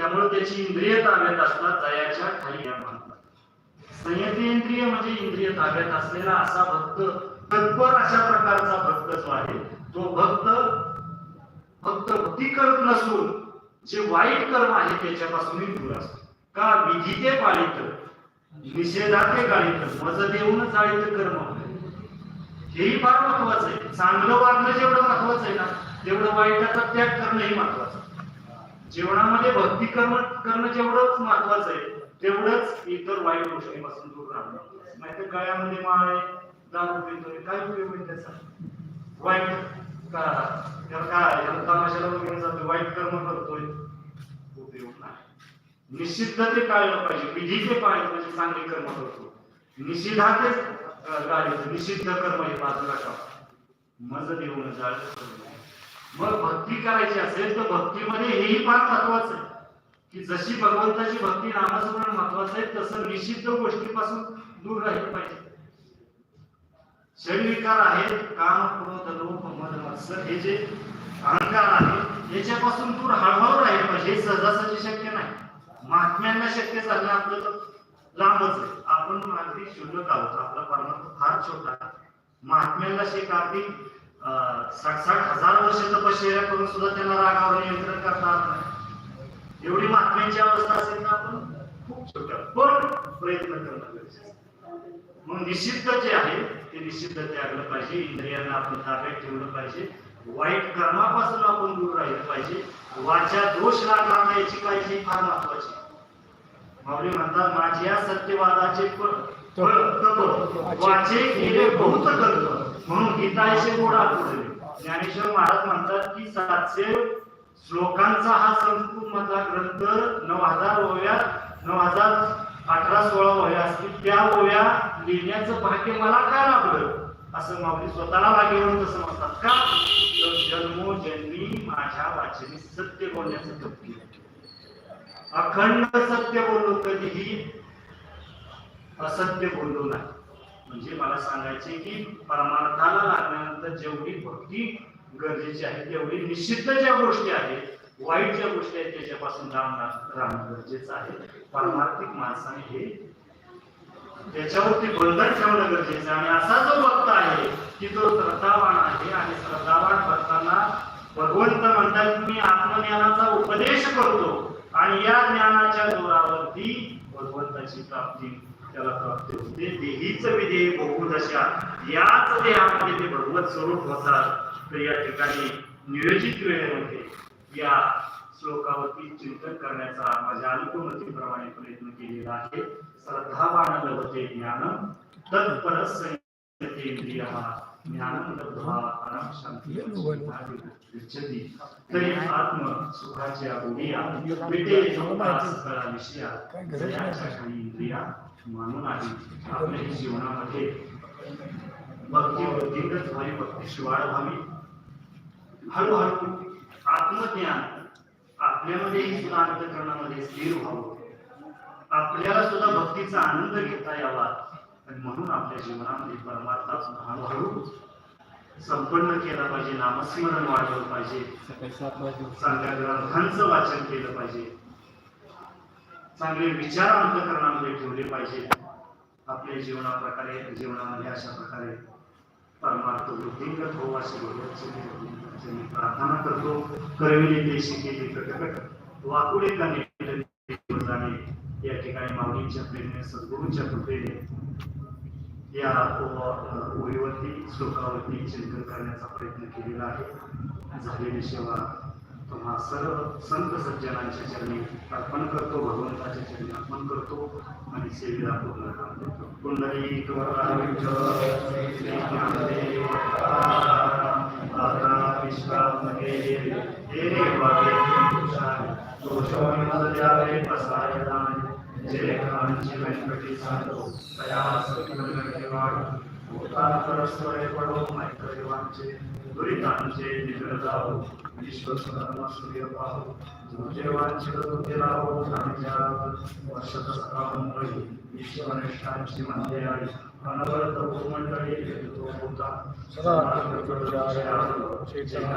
त्यामुळे त्याची इंद्रिय ताब्यात असतात जयाच्या खाली या म्हणतात संयतेंद्रिय म्हणजे इंद्रिय ताब्यात असलेला असा भक्त तत्पर अशा प्रकारचा भक्त जो आहे तो भक्त फक्त भक्ती करत नसून जे वाईट कर्म आहे त्याच्यापासूनही दूर असतो. का? विधी ते पाळित निषेधाते गाळीत मज देऊन जाळीत कर्म. हेही फार महत्वाचं आहे. चांगलं वागणं जेवढं महत्वाचं आहे ना तेवढं वाईटाचा त्याग करणंही महत्वाचं आहे. जीवनामध्ये भक्ती कर्म करणं जेवढंच महत्वाचं आहे तेवढंच इतर वाईट गोष्टीपासून दूर राहणं. नाहीतर गळ्यामध्ये माळ आहे दारू पितोय काय उपयोग आहे त्याचा. वाईट का त्याला काय तमाशाला वगैरे जातोय वाईट कर्म करतोय. उपयोग नाही. निषिद्ध ते टाळलं पाहिजे विधी ते पाळलं चांगले कर्म करतो. निषिद्धातेच गाडी निषिद्ध कर्म हे बाजूला का मज देऊन जाळ मग भक्ती करायची असेल तर भक्तीमध्ये हेही फार महत्वाचं आहे. की जशी भगवंताची भक्ती नामस्मरण महत्वाचं आहे तसं निषिद्ध गोष्टीपासून दूर राहिलं पाहिजे. शरीरविकार आहेत काम क्रोध लोभ मन मत्सर हे जे अहंकार आहे याच्यापासून दूर हळूहळू राहिलं पाहिजे. हे सहजासहजी शक्य नाही. महात्म्यांना शक्य झालं आपलं तर लांबच आहे. आपण अगदी शुल्लक आहोत आपला परमात्मा फार छोटा महात्म्यांना शेक अगदी साठ साठ हजार वर्ष तपश्चर्या करून सुद्धा त्यांना रागावर नियंत्रण करता आलं नाही. एवढी महात्म्यांची अवस्था असेल ना आपण खूप छोट्या पण प्रयत्न करणं गरजेचं मग निषिद्ध जे आहे ते निषिद्ध त्यागलं पाहिजे इंद्रियांना आपण ताब्यात ठेवलं पाहिजे. वाईट कर्मापासून आपण दूर राहिलं पाहिजे. वाचा दोष लागणार याची काळजी फार महत्वाची माऊली म्हणतात माझ्या सत्यवादाचे फळ वाचे गेले बहुत कर्म म्हणून गीतायचे गोडा ज्ञानेश्वर महाराज म्हणतात की सातशे श्लोकांचा हा संस्कृत मधला ग्रंथ नऊ हजार ओव्या नऊ हजार अठरा सोळा ओव्या असतील. त्या ओव्या लिहिण्याचं भाग्य मला काय लाभलं? असं माऊली स्वतःला लागेवर तसं म्हणतात का? तर जन्मोजन्मी माझ्या वाचने सत्य बोलण्याचं तपकी अखंड सत्य बोललो कधीही असत्य बोललो नाही. म्हणजे मला सांगायचे की परमार्थाला लागल्यानंतर जेवढी भक्ती गरजेची आहे तेवढी निश्चित ज्या गोष्टी आहेत वाईट ज्या गोष्टी आहेत त्याच्यापासून लांब राहणं गरजेचं आहे. पारमार्थिक माणसाने हे त्याच्यावरती बंधन ठेवणं गरजेचं आणि असा जो भक्त आहे की जो श्रद्धावान आहे आणि श्रद्धावान भक्तांना भगवंत म्हणतात मी आत्मज्ञानाचा उपदेश करतो आणि या ज्ञानाच्या जोरावरती भगवंताची प्राप्ती त्याला प्राप्त होते देहीच विधेय बहुदशा याच देहामध्ये ते भगवत स्वरूप होतात. तर या ठिकाणी नियोजित वेळेमध्ये या श्लोकावरती चिंतन करण्याचा माझ्या अनुकूलतेप्रमाणे प्रयत्न केलेला आहे. श्रद्धावान लभते ज्ञान तत्पर संयतेंद्रिय ज्ञानम लब्ध्वा परम शांती गच्छति तरी आत्म सुखाच्या उडिया विटे जोपास कळा विषया. जयाच्या काही इंद्रिया. मानून आहे आपल्या जीवनामध्ये भक्ती वृद्धिंगत व्हावी भक्तीची वाढ व्हावी हळूहळू आत्मज्ञान आपल्यामध्येही सुद्धा अंतकरणामध्ये स्थिर व्हावं. आपल्याला सुद्धा भक्तीचा आनंद घेता यावा. आणि म्हणून आपल्या जीवनामध्ये परमार्थ आपण हळूहळू संपन्न केला पाहिजे नामस्मरण वाढवलं पाहिजे. चांगल्या ग्रंथांचं वाचन केलं पाहिजे. चांगले विचार अंतकरणामध्ये ठेवले पाहिजे आपल्या जीवनाप्रकारे जीवनामध्ये अशा प्रकारे परमार्थ वृद्धिंगत हो असे भगवत मी प्रार्थना करतो. करविले देशी केली कटकट वाकुडे का जाणे. या ठिकाणी माऊलींच्या प्रेरणे सद्गुरूंच्या कृपेने या ओळीवरती श्लोकावरती चिंतन करण्याचा प्रयत्न केलेला आहे. झालेली सेवा तुम्हा सर्व संत सज्जनांच्या चरणी अर्पण करतो भगवंताच्या चरणी अर्पण करतो आणि सेवेला पूर्ण काम देतो. पुंडरी जय कांची व्यंकटी साधो तया सत्य वाढ परस्परे पडो मैत्रेवांचे दुरितांचे निधन जावो विश्वसर्मा सूर्य पाहो देवांचे डोके लावो आमच्या वर्षाचा सकाळून रही विश्वनिष्ठांची मंदिरे आली अनवरत भूमंडळी तो होता सदा चैतन्य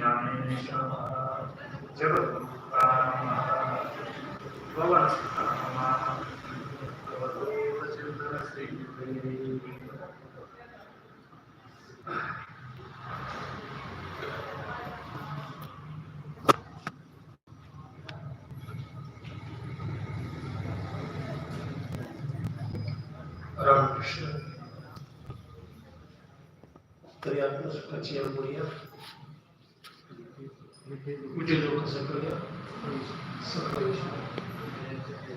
माऊली ज्ञानेश्वर जगत भवन कुठे लोक सगळ्या सगळे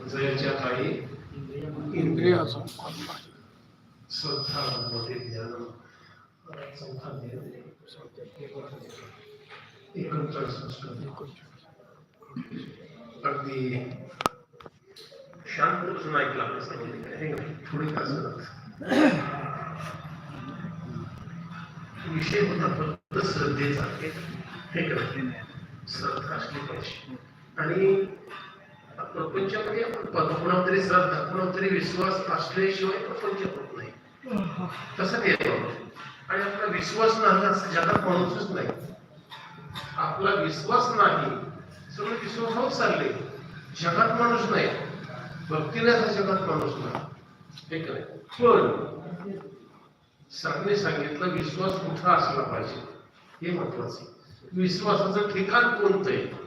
जयाच्या काळी इंद्रियाचा श्रद्धा मध्ये ज्ञान चौथा ध्येय एकोणचाळीस संस्कृती अगदी शांत बसून ऐकलं हे थोडी तास विषय होता फक्त श्रद्धेचा हे करते श्रद्धा असली पाहिजे आणि प्रपंचामध्ये आपण पाहतो तरी श्रद्धा कोणावर तरी विश्वास असल्याशिवाय प्रपंच होत नाही. तसं ते आणि आपला विश्वास नाही असं जगात माणूसच नाही. आपला विश्वास नाही सगळं होत चालले. जगात माणूस नाही भक्तीने हा जगात माणूस नाही. हे काय पण सरने सांगितलं विश्वास कुठं असला पाहिजे? हे महत्वाचं आहे. विश्वासाचं ठिकाण कोणतं आहे?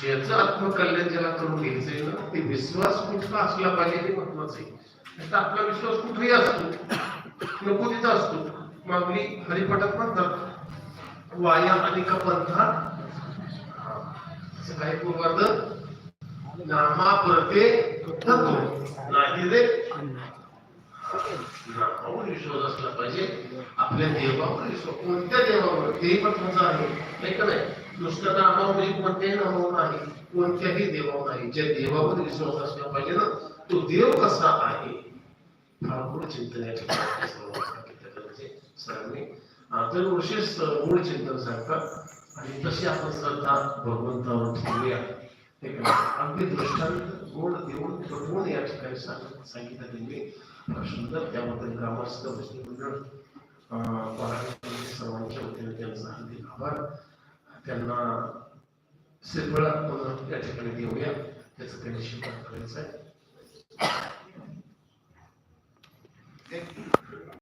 ज्याचं आत्मकल्याण ज्याला करून घ्यायचंय ना ते विश्वास कुठला असला पाहिजे हे महत्वाचं आहे. आपला विश्वास कुठेही असतो नको तिथं असतो. मागणी हरिपाठात म्हणतात वाया आणि पंथा काही पूर्वार्ध नामा परते तत्व नाही रे. नामावर विश्वास असला पाहिजे. आपल्या देवावर विश्वास कोणत्या देवावर? तेही महत्वाचं आहे. नाही का नाही? नुसतं नामावर कोणत्याही नामावर नाही कोणत्याही देवावर नाही. ज्या देवावर विश्वास असला पाहिजे ना तो देव कसा आहे? फार चिंतन या सरांनी तर विशेष मूळ चिंतन सांगतात. आणि तशी आपण श्रद्धा भगवंतावर ठेवूया अगदी दृष्टांत गोड देऊन प्रभून या ठिकाणी सांगितलं त्यांनी. सुंदर त्याबद्दल ग्रामस्थ वैष्णव मंडळ सर्वांच्या वतीने त्यांचा हार्दिक आभार. त्यांना श्रीफळ म्हणून या ठिकाणी देऊया. त्याचं त्यांनी शिकवण करायचं आहे.